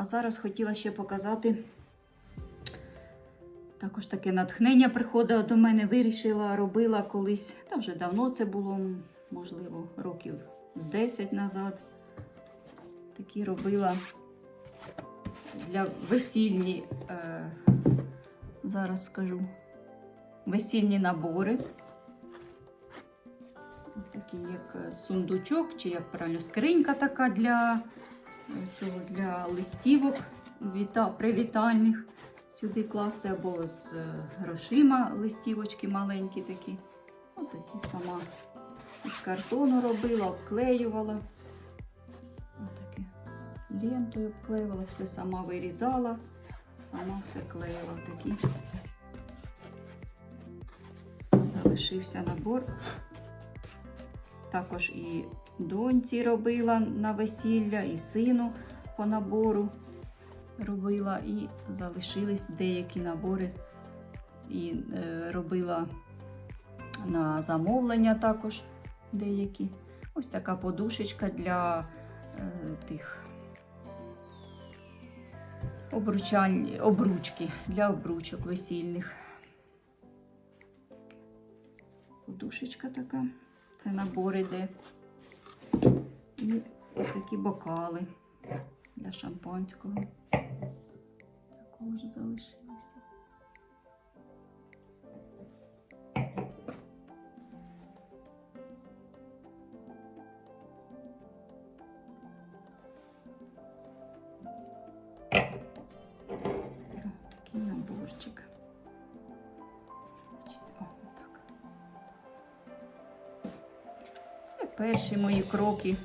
А зараз хотіла ще показати. Також таке натхнення приходило до мене, вирішила, робила колись, та вже давно це було, можливо, років з 10 назад. Такі робила для весільні, е, зараз скажу, весільні набори. Такі як е, сундучок, чи як правильно, скринька така для, цього, для листівок віта, привітальних. Сюди класти або з е, грошима листівочки маленькі такі. Ось такі сама з картону робила, обклеювала. Отаке лентою обклеювала, все сама вирізала, сама все клеїла такі. Залишився набор. Також і доньці робила на весілля, і сину по набору робила, і залишились деякі набори. І е, робила на замовлення також деякі. Ось така подушечка для е, тих обручаль, обручки, для обручок весільних. Подушечка така. Це набор іде. І такі бокали для шампанського. Також залишилося. Такий наборчик. Перші мої кроки.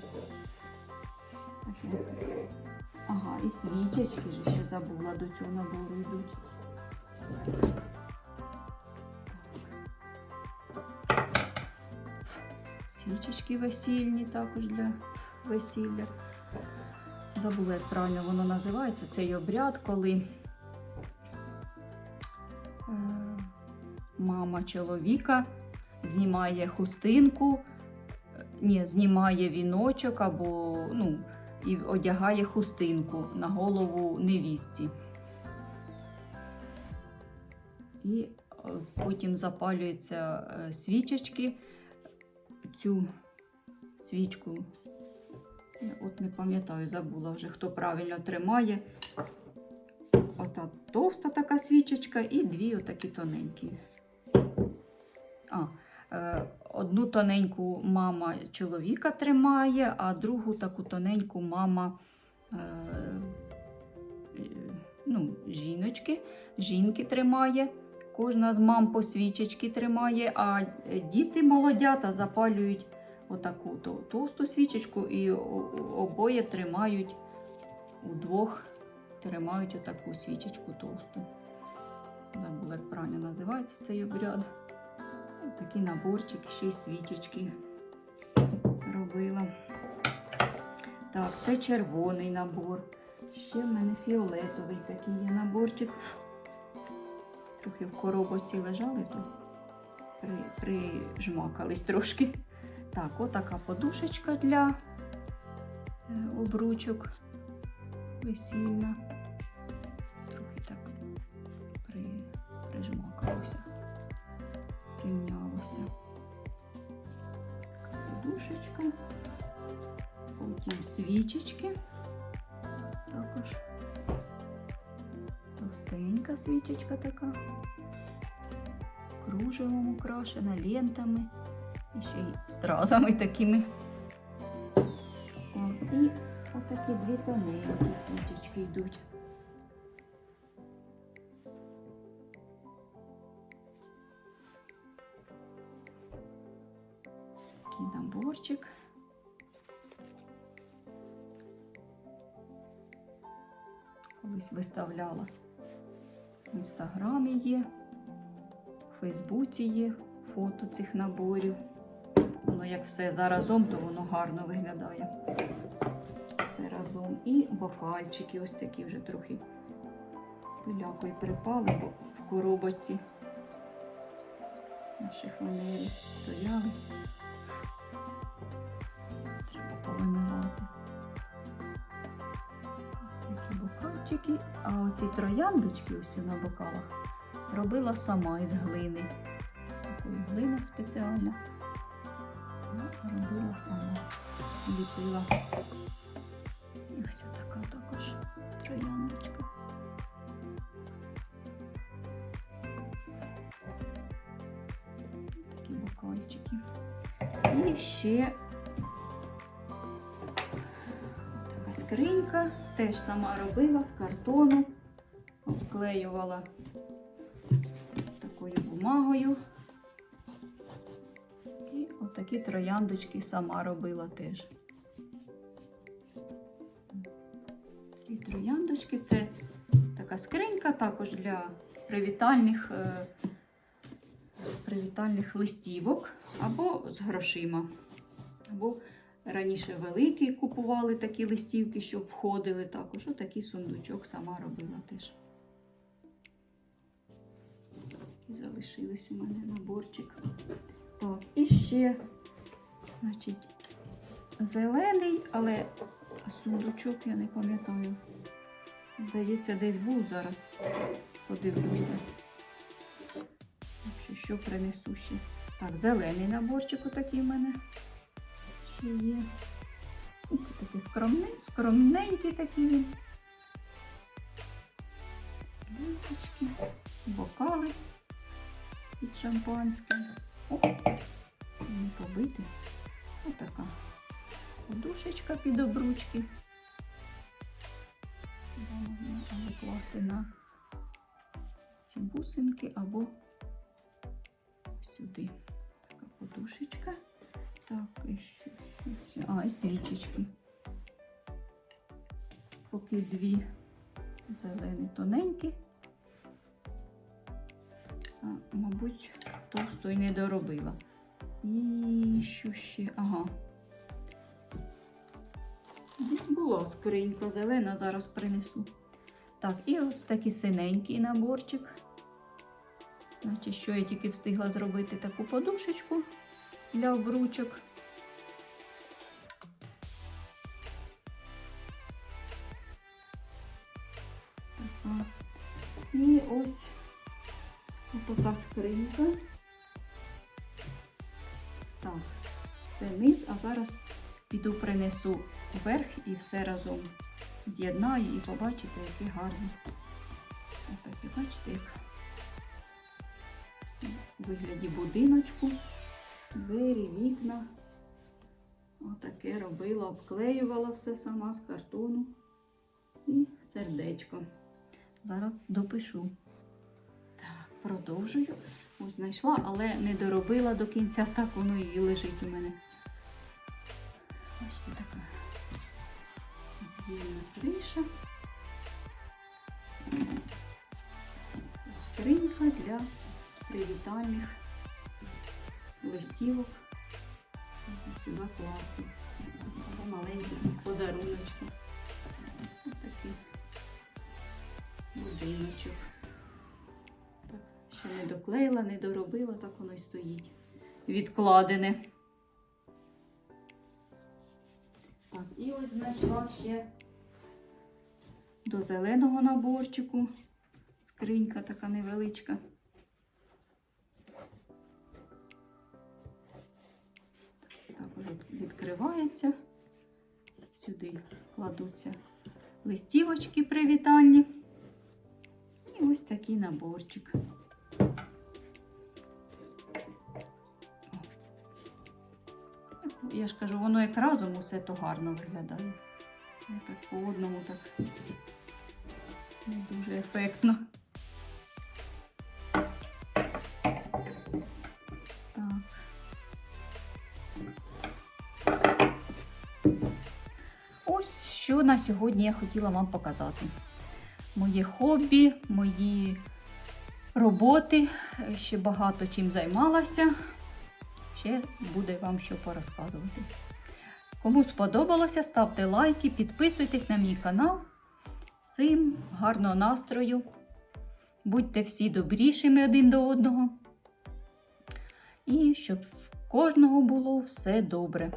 І свічечки ж ще забула до цього набору йдуть. Свічечки весільні також для весілля. Забула, як правильно воно називається. Цей обряд, коли е, мама чоловіка знімає хустинку, е, ні, знімає віночок або ну, і одягає хустинку на голову невістці. І е, потім запалюються е, свічечки. Цю свічку, от не пам'ятаю, забула вже, хто правильно тримає. Ота товста така свічечка і дві отакі тоненькі. А, е, одну тоненьку мама чоловіка тримає, а другу таку тоненьку мама е, е, ну, жіночки, жінки тримає. Кожна з мам по свічечки тримає, а діти молодята запалюють отаку то- товсту свічечку і обоє тримають удвох тримають отаку свічечку товсту. Забула, як правильно називається цей обряд. Такий наборчик, ще й свічечки робила. Так, це червоний набор. Ще в мене фіолетовий такий є наборчик. Трохи в коробочці лежали, то при, прижмакались трошки. Так, отака подушечка для е, обручок весільна. Трохи так при, прижмакалося, рівнялося. Така подушечка. Потім свічечки. Також товстенька свічечка така. Кружевом украшена, лентами. І ще й стразами такими. І отакі дві тоненькі свічечки йдуть. Такий наборчик. Колись виставляла в інстаграмі є, в Фейсбуці є фото цих наборів. Воно як все заразом, то воно гарно виглядає. Все разом. І бокальчики ось такі вже трохи пилякою припали, бо в коробочці на шифонері стояли. Наборчики, а оці трояндочки ось на бокалах робила сама із глини. Такої глини спеціальна. Робила сама. Ліпила. І ось така також трояндочка. Такі бокальчики. І ще така скринька. Теж сама робила з картону, обклеювала такою бумагою. І отакі трояндочки сама робила теж. І трояндочки це така скринька також для привітальних, е, привітальних листівок або з грошима. Або раніше великі купували такі листівки, щоб входили також. Отакий сундучок сама робила теж. І залишились у мене наборчик. Так, і ще, значить, зелений, але сундучок я не пам'ятаю. Здається, десь був зараз. Подивлюся. Що принесу ще. Так, зелений наборчик отакий в мене. Є. І Це такий скромний, скромненький такий він. Бокали під шампанське. О, не побити. Отака подушечка під обручки. Можна або класти на ці бусинки, або сюди. Така подушечка. Так, і що. А, і свічечки. Поки дві зелені тоненькі. А, мабуть, товстої не доробила. І що ще? Ага. Десь була скринька зелена, зараз принесу. Так, і ось такий синенький наборчик. Значить, що я тільки встигла зробити таку подушечку для обручок. І ось така скринька. Так, це низ, а зараз піду принесу вверх і все разом з'єднаю і побачите, які гарні. Отакі, бачите, як у вигляді будиночку, двері, вікна. Отаке робила, обклеювала все сама з картону і сердечко. Зараз допишу. Так, продовжую. Ось знайшла, але не доробила до кінця, так воно і лежить у мене. Бачите, така з'ємна криша. Скринька для привітальних листівок. Класти. Або маленький якийсь подаруночок. Ось такий будиночок. Так, ще не доклеїла, не доробила, так воно й стоїть. Відкладене. Так, і ось знайшла ще до зеленого наборчику. Скринька така невеличка. Відкривається. Сюди кладуться листівочки привітальні. І ось такий наборчик. Я ж кажу, воно як разом усе то гарно виглядає. Я так по одному так не дуже ефектно. Що на сьогодні я хотіла вам показати. Моє хобі, мої роботи, ще багато чим займалася. Ще буде вам що порозказувати. Кому сподобалося, ставте лайки, підписуйтесь на мій канал. Всім гарного настрою. Будьте всі добрішими один до одного. І щоб в кожного було все добре.